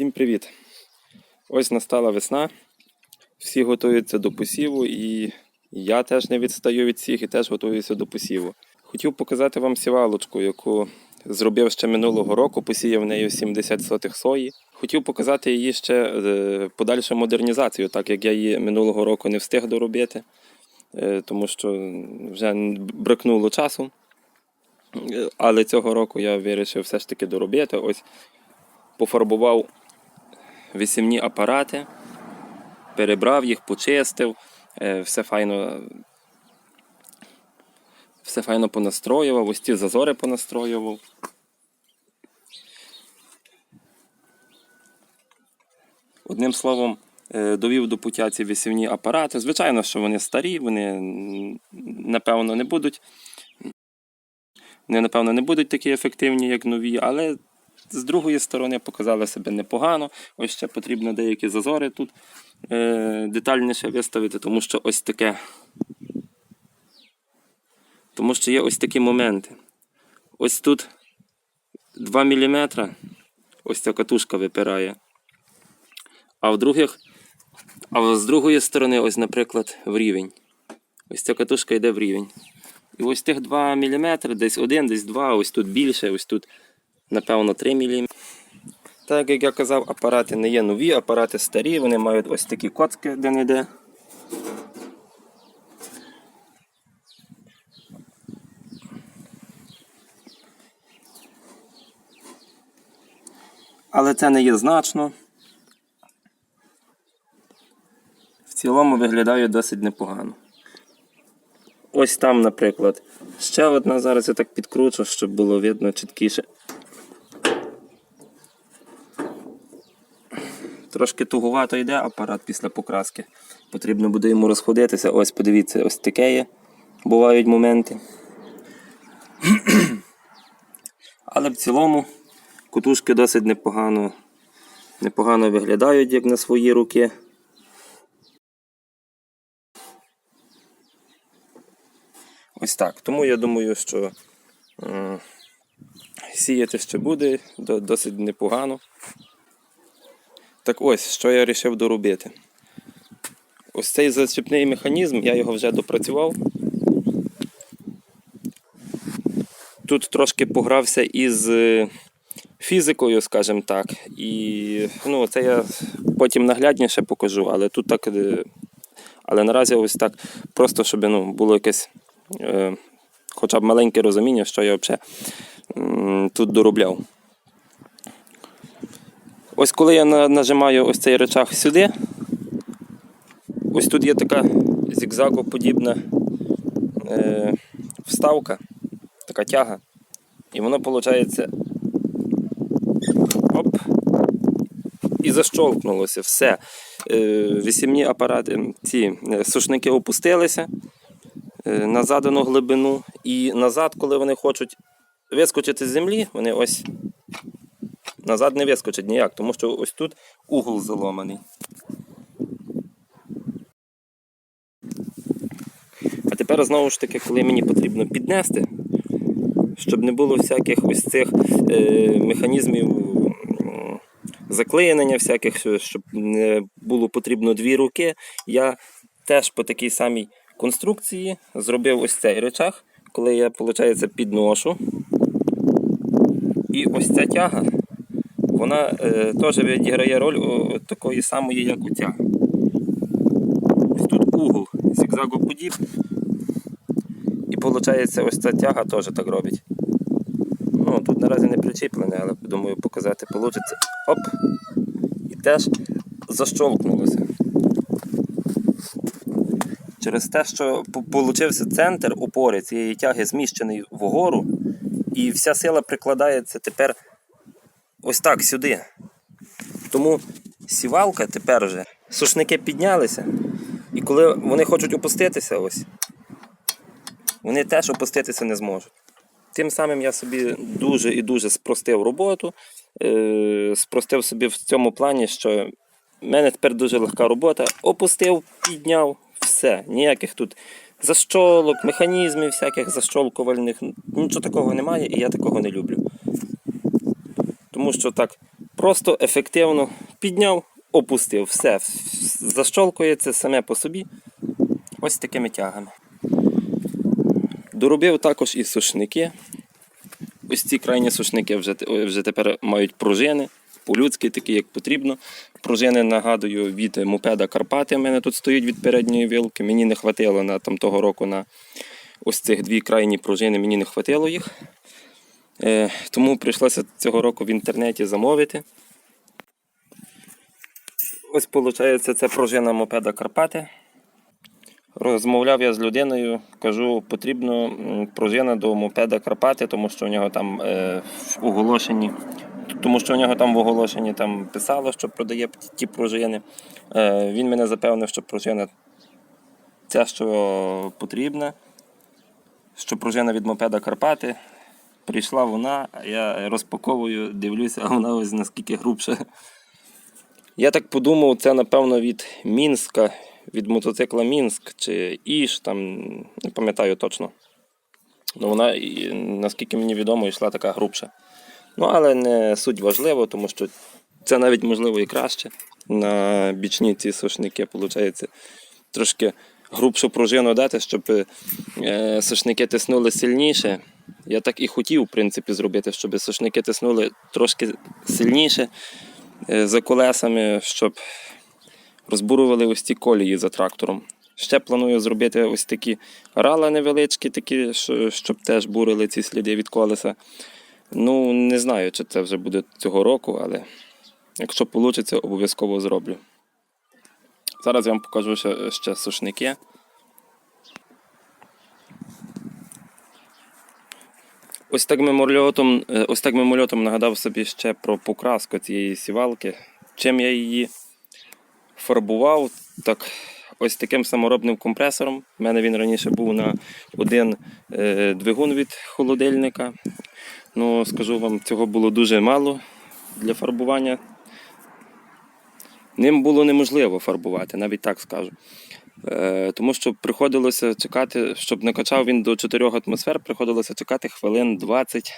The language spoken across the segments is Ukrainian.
Всім привіт! Ось настала весна. Всі готуються до посіву, і я теж не відстаю від всіх і теж готуюся до посіву. Хотів показати вам сівалочку, яку зробив ще минулого року, посіяв нею 70 сотих сої. Хотів показати її ще е, подальшу модернізацію, так як я її минулого року не встиг доробити, е, тому що вже бракнуло часу. Але цього року я вирішив все ж таки доробити. Ось пофарбував висівні апарати, перебрав їх, почистив, е, все файно, все файно понастроював, ось ці зазори понастроював. Одним словом, е, довів до пуття ці висівні апарати. Звичайно, що вони старі, вони напевно не будуть. Вони, напевно, не будуть такі ефективні, як нові, але з другої сторони показали себе непогано. Ось ще потрібно деякі зазори тут е, детальніше виставити, тому що ось таке. Тому що є ось такі моменти. Ось тут 2 мм, ось ця катушка випирає. А в других, а з другої сторони, ось, наприклад, в рівень. Ось ця катушка йде в рівень. І ось тих 2 мм, десь один, десь два, ось тут більше, ось тут напевно 3 мм. Так як я казав, апарати не є нові, апарати старі, вони мають ось такі коцки де-не-де. Але це не є значно. В цілому виглядає досить непогано. Ось там, наприклад, ще одна, зараз я так підкручу, щоб було видно чіткіше. Трошки тугувато йде апарат після покраски. Потрібно буде йому розходитися. Ось, подивіться, ось таке є. Бувають моменти. Але в цілому кутушки досить непогано, непогано виглядають, як на свої руки. Ось так. Тому я думаю, що е, сіяти ще буде досить непогано. Так ось, що я вирішив доробити. Ось цей зачіпний механізм, я його вже допрацював. Тут трошки погрався із е, фізикою, скажімо так. І ну, це я потім наглядніше покажу, але тут так. е, Але наразі ось так, просто щоб ну, було якесь е, хоча б маленьке розуміння, що я взагалі тут доробляв. Ось коли я нажимаю ось цей речах сюди, ось тут є така зігзагоподібна е, вставка, така тяга. І воно виходить. Оп. І защолкнулося все. Е, вісімні апарати, ці е, сушники опустилися е, на задану глибину. І назад, коли вони хочуть вискочити з землі, вони ось назад не вискочить ніяк, тому що ось тут угол заломаний. А тепер знову ж таки, коли мені потрібно піднести, щоб не було всяких ось цих е, механізмів м, заклинення, всяких, щоб не було потрібно дві руки, я теж по такій самій конструкції зробив ось цей речах, коли я, виходить, підношу. І ось ця тяга, вона е, теж відіграє роль о, такої самої, як оця. Ось тут угол зігзагоподібний. І виходить, ось ця тяга теж так робить. Ну, тут наразі не причіплене, але думаю, показати вийде. Оп! І теж защолкнулося. Через те, що получився центр опори цієї тяги зміщений вгору, і вся сила прикладається тепер ось так сюди. Тому сівалка тепер вже. Сушники піднялися, і коли вони хочуть опуститися, ось, вони теж опуститися не зможуть. Тим самим я собі дуже і дуже спростив роботу. Е, спростив собі в цьому плані, що в мене тепер дуже легка робота. Опустив, підняв, все. Ніяких тут защолок, механізмів, всяких защолкувальних. Нічого такого немає, і я такого не люблю. Тому що так Просто ефективно підняв, опустив. Все. Защолкується саме по собі. Ось такими тягами. Доробив також і сушники. Ось ці крайні сушники вже, вже тепер мають пружини. По-людськи, такі, як потрібно. Пружини, нагадую, від мопеда Карпати. У мене тут стоїть від передньої вилки. Мені не хватило на там, того року на ось цих дві крайні пружини, мені не хватило їх. Е, тому прийшлося цього року в інтернеті замовити. Ось, виходить, це пружина мопеда Карпати. Розмовляв я з людиною, кажу, потрібно пружина до мопеда Карпати, тому що у нього там е, в оголошенні, тому що у нього там в оголошенні там писало, що продає ті пружини. Е, він мене запевнив, що пружина ця, що потрібна, що пружина від мопеда Карпати. Прийшла вона, я розпаковую, дивлюся, а вона ось наскільки грубша. Я так подумав, це напевно від Мінська, від мотоцикла Мінськ чи Іш, там не пам'ятаю точно. Ну, вона, наскільки мені відомо, йшла така грубша. Ну, але не суть важливо, тому що це навіть можливо і краще. На бічні ці сушники, виходить, трошки грубшу пружину дати, щоб е, сушники тиснули сильніше. Я так і хотів, в принципі, зробити, щоб сушники тиснули трошки сильніше е, за колесами, щоб розбурували ось ці колії за трактором. Ще планую зробити ось такі рала невеличкі, такі, щоб теж бурили ці сліди від колеса. Ну, не знаю, чи це вже буде цього року, але якщо вийде, обов'язково зроблю. Зараз я вам покажу ще, ще сушники. Ось так мимольотом, е, ось так мимольотом нагадав собі ще про покраску цієї сівалки. Чим я її фарбував, так ось таким саморобним компресором. У мене він раніше був на один е, двигун від холодильника. Ну, скажу вам, цього було дуже мало для фарбування. Ним було неможливо фарбувати, навіть так скажу. Е, тому що приходилося чекати, щоб накачав він до 4 атмосфер, приходилося чекати хвилин 20,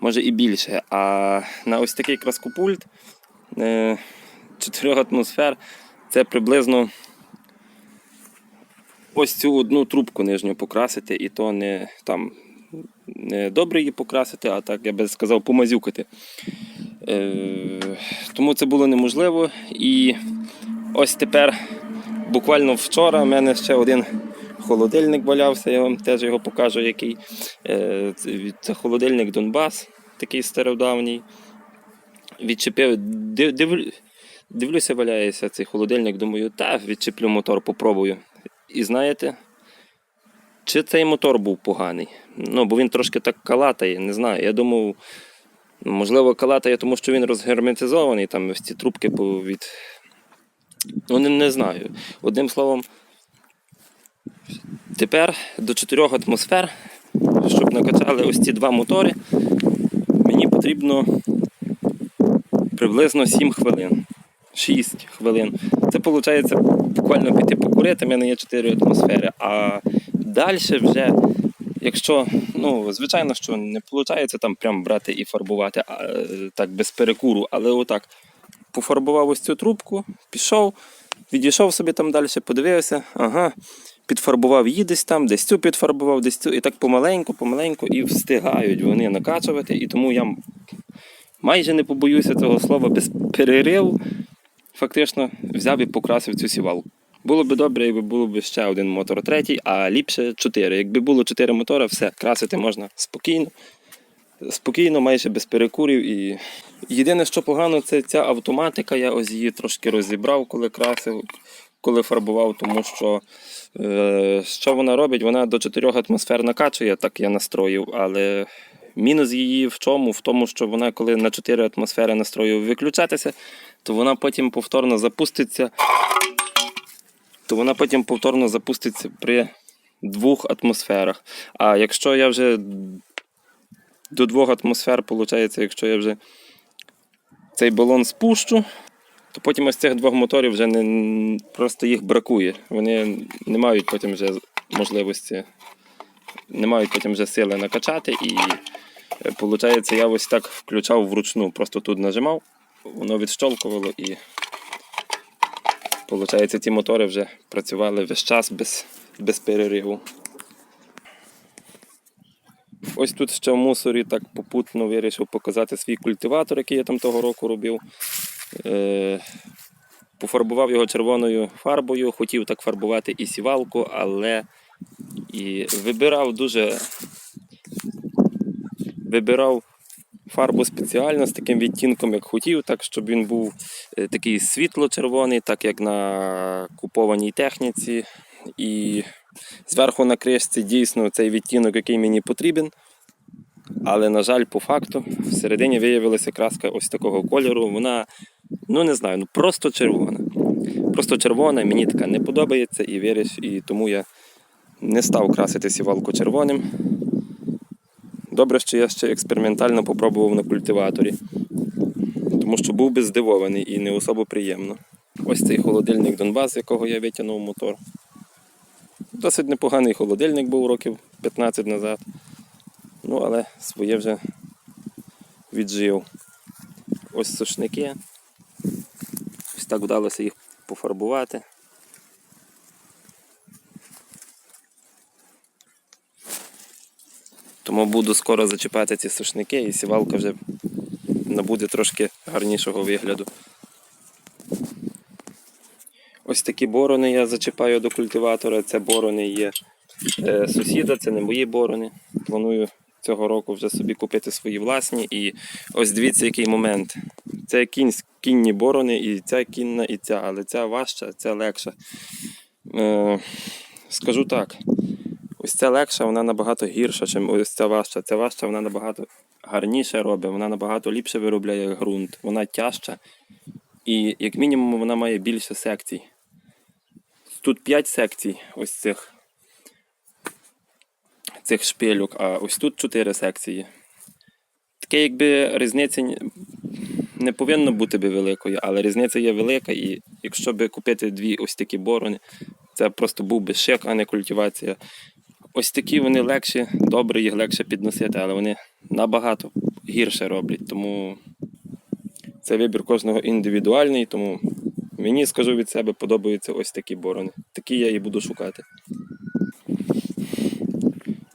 може і більше. А на ось такий краскопульт е, 4 атмосфер це приблизно ось цю одну трубку нижню покрасити, і то не там не добре її покрасити, а так я би сказав, помазюкати. Е, тому це було неможливо. І ось тепер, буквально вчора, в мене ще один холодильник валявся, я вам теж його покажу, який. Е, це холодильник Донбас, такий стародавній. Відчепив, див, див, дивлюся, валяється цей холодильник, думаю, та відчеплю мотор, попробую. І знаєте, чи цей мотор був поганий? Ну, бо він трошки так калатає, не знаю. Я думав, можливо, калатає, тому що він розгерметизований, там ці трубки від. Ну, не, не знаю. Одним словом, тепер до 4 атмосфер, щоб накачали ось ці два мотори, мені потрібно приблизно 7 хвилин. 6 хвилин. Це виходить буквально піти покурити, в мене є 4 атмосфери. А далі вже, якщо, ну, звичайно, що не виходить там прям брати і фарбувати а, е, так без перекуру, але отак пофарбував ось цю трубку, пішов, відійшов собі там далі, подивився, ага, підфарбував її десь там, десь цю підфарбував, десь цю, і так помаленьку, помаленьку, і встигають вони накачувати. І тому я майже не побоюся цього слова без перериву. Фактично взяв і покрасив цю сівалку. Було б добре, якби було б ще один мотор третій, а ліпше чотири. Якби було чотири мотора, все, красити можна спокійно. Спокійно, майже без перекурів. І... Єдине, що погано, це ця автоматика. Я ось її трошки розібрав, коли красив, коли фарбував, тому що е, що вона робить? Вона до 4 атмосфер накачує, так я настроїв, але мінус її в чому? В тому, що вона, коли на 4 атмосфери настроїв виключатися, то вона потім повторно запуститься. То вона потім повторно запуститься при двох атмосферах. А якщо я вже до двох атмосфер, виходить, якщо я вже цей балон спущу, то потім ось цих двох моторів вже не, просто їх бракує. Вони не мають потім вже можливості, не мають потім вже сили накачати. І виходить, я ось так включав вручну, просто тут нажимав воно відщолкувало і Получається, ті мотори вже працювали весь час без, без перериву. Ось тут ще в мусорі так попутно вирішив показати свій культиватор, який я там того року робив. Е, пофарбував його червоною фарбою, хотів так фарбувати і сівалку, але і вибирав дуже вибирав фарбу спеціально з таким відтінком, як хотів, так щоб він був е, такий світло-червоний, так як на купованій техніці. І зверху на кришці дійсно цей відтінок, який мені потрібен. Але, на жаль, по факту, всередині виявилася краска ось такого кольору. Вона, ну не знаю, ну просто червона. Просто червона, мені така не подобається і виріш, і тому я не став красити сівалку червоним. Добре, що я ще експериментально попробував на культиваторі, тому що був би здивований і не особо приємно. Ось цей холодильник Донбас, якого я витягнув мотор. Досить непоганий холодильник був років 15 назад. Ну, але своє вже віджив. Ось сушники. Ось так вдалося їх пофарбувати. Тому буду скоро зачіпати ці сушники і сівалка вже набуде трошки гарнішого вигляду. Ось такі борони я зачіпаю до культиватора. Це борони є е, сусіда, це не мої борони. Планую цього року вже собі купити свої власні. І ось дивіться, який момент. Це кінь, кінні борони, і ця кінна, і ця, але ця важча, ця легша. Е, скажу так. Ось ця легша, вона набагато гірша, ніж ось ця важча. Ця важча, вона набагато гарніше робить, вона набагато ліпше виробляє ґрунт, вона тяжча. І як мінімум вона має більше секцій. Тут 5 секцій ось цих, цих шпилюк, а ось тут 4 секції. Таке якби різниця не повинно бути би великою, але різниця є велика, і якщо би купити дві ось такі борони, це просто був би шик, а не культивація. Ось такі вони легші, добре, їх легше підносити, але вони набагато гірше роблять. Тому це вибір кожного індивідуальний, тому мені скажу від себе, подобаються ось такі борони. Такі я і буду шукати.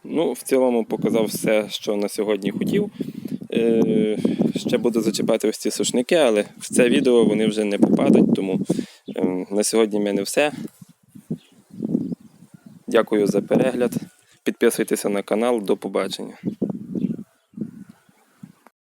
Ну, в цілому показав все, що на сьогодні хотів. Е, ще буду зачіпати ось ці сушники, але в це відео вони вже не попадуть, тому е, на сьогодні в мене все. Дякую за перегляд. Підписуйтеся на канал. До побачення.